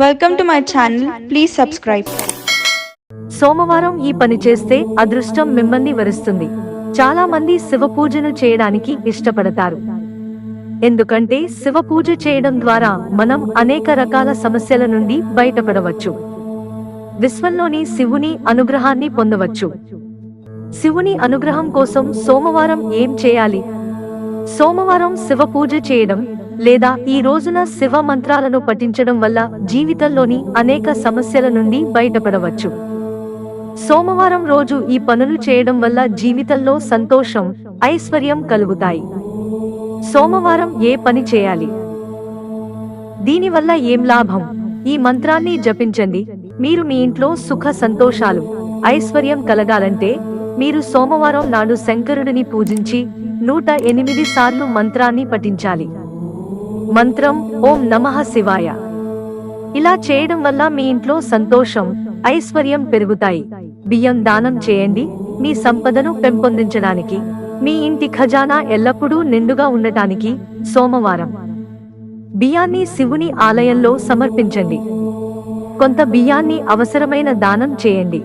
Welcome to my channel. Please subscribe. సోమవారం ఈ పని చేస్తే అదృష్టం మిమ్మల్ని వరిస్తుంది. చాలా మంది శివ పూజను చేయడానికి ఇష్టపడతారు. ఎందుకంటే శివ పూజ చేయడం ద్వారా మనం అనేక రకాల సమస్యల నుండి బయటపడవచ్చు. విశ్వంలోని శివుని అనుగ్రహాన్ని పొందవచ్చు. శివుని అనుగ్రహం కోసం సోమవారం ఏం చేయాలి? సోమవారం శివ పూజ చేయడం లేదా ఈ రోజున శివ మంత్రాలను పఠించడం వల్ల జీవితంలోని అనేక సమస్యల నుండి బయటపడవచ్చు. సోమవారం రోజు ఈ పనులు చేయడం వల్ల జీవితంలో సంతోషం ఐశ్వర్యం కలుగుతాయి. సోమవారం ఏ పని చేయాలి? దీనివల్ల ఏం లాభం? ఈ మంత్రాన్ని జపించండి. మీరు మీ ఇంట్లో సుఖ సంతోషాలు ఐశ్వర్యం కలగాలంటే మీరు సోమవారం నాడు శంకరుడిని పూజించి నూట ఎనిమిది సార్లు మంత్రాన్ని పఠించాలి. మంత్రం ఓం నమః శివాయ. ఇలా చేయడం వల్ల మీ ఇంట్లో సంతోషం ఐశ్వర్యం పెరుగుతాయి. బియ్యం దానం చేయండి మీ సంపదను పెంపొందించడానికి. మీ ఇంటి ఖజానా ఎల్లప్పుడూ నిండుగా ఉండటానికి సోమవారం. బియ్యాన్ని శివుని ఆలయంలో సమర్పించండి. కొంత బియ్యాన్ని అవసరమైన దానం చేయండి.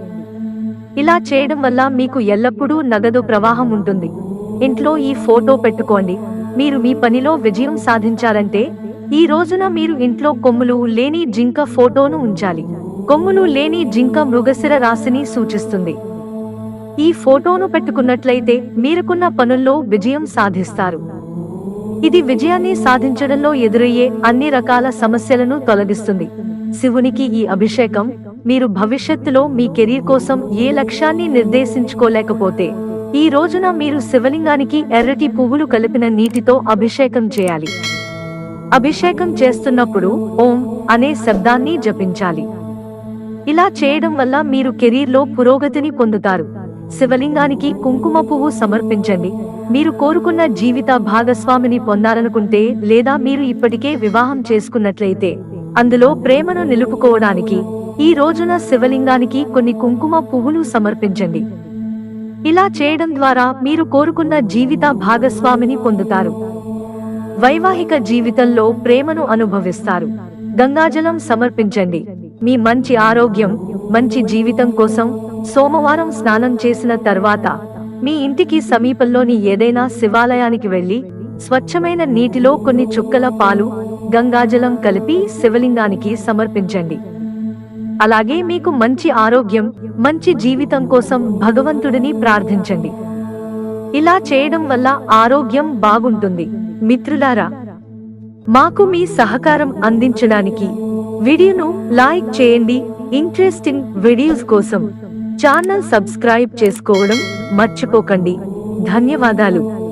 ఇలా చేయడం వల్ల మీకు ఎల్లప్పుడూ నగదు ప్రవాహం ఉంటుంది. ఇంట్లో ఈ ఫోటో పెట్టుకోండి. మీరు మీ పనిలో విజయం సాధించాలంటే ఈ రోజున మీరు ఇంట్లో కొమ్ములు లేని జింక ఫోటోను ఉంచాలి. కొమ్ములు లేని జింక మృగశిర రాశిని సూచిస్తుంది. ఈ ఫోటోను పెట్టుకున్నట్లయితే మీరుకున్న పనుల్లో విజయం సాధిస్తారు. ఇది విజయాన్ని సాధించడంలో ఎదురయ్యే అన్ని రకాల సమస్యలను తొలగిస్తుంది. శివునికి ఈ అభిషేకం మీరు భవిష్యత్తులో మీ కెరీర్ కోసం ఏ లక్ష్యాన్ని నిర్దేశించుకోలేకపోతే ఈ రోజున మీరు శివలింగానికి ఎర్రటి పువ్వులు కలిపిన నీటితో అభిషేకం చేయాలి. అభిషేకం చేస్తున్నప్పుడు ఓం అనే శబ్దాన్ని జపించాలి. ఇలా చేయడం వల్ల మీరు కెరీర్లో పురోగతిని పొందుతారు. శివలింగానికి కుంకుమ పువ్వు సమర్పించండి. మీరు కోరుకున్న జీవిత భాగస్వామిని పొందాలనుకుంటే లేదా మీరు ఇప్పటికే వివాహం చేసుకున్నట్లయితే అందులో ప్రేమను నిలుపుకోవడానికి ఈ రోజున శివలింగానికి కొన్ని కుంకుమ పువ్వులు సమర్పించండి. ఇలా చేయడం ద్వారా మీరు కోరుకున్న జీవిత భాగస్వామిని పొందుతారు. వైవాహిక జీవితంలో ప్రేమను అనుభవిస్తారు. గంగాజలం సమర్పించండి. మీ మంచి ఆరోగ్యం మంచి జీవితం కోసం సోమవారం స్నానం చేసిన తర్వాత మీ ఇంటికి సమీపంలోని ఏదైనా శివాలయానికి వెళ్ళి స్వచ్ఛమైన నీటిలో కొన్ని చుక్కల పాలు గంగాజలం కలిపి శివలింగానికి సమర్పించండి. అలాగే మీకు మంచి ఆరోగ్యం మంచి జీవితం కోసం భగవంతుడిని ప్రార్థించండి. ఇలా చేయడం వల్ల ఆరోగ్యం బాగుంటుంది. మిత్రులారా మాకు మీ సహకారం అందించడానికి వీడియోను లైక్ చేయండి. ఇంట్రెస్టింగ్ వీడియోస్ కోసం ఛానల్ సబ్స్క్రైబ్ చేసుకోవడం మర్చిపోకండి. ధన్యవాదాలు.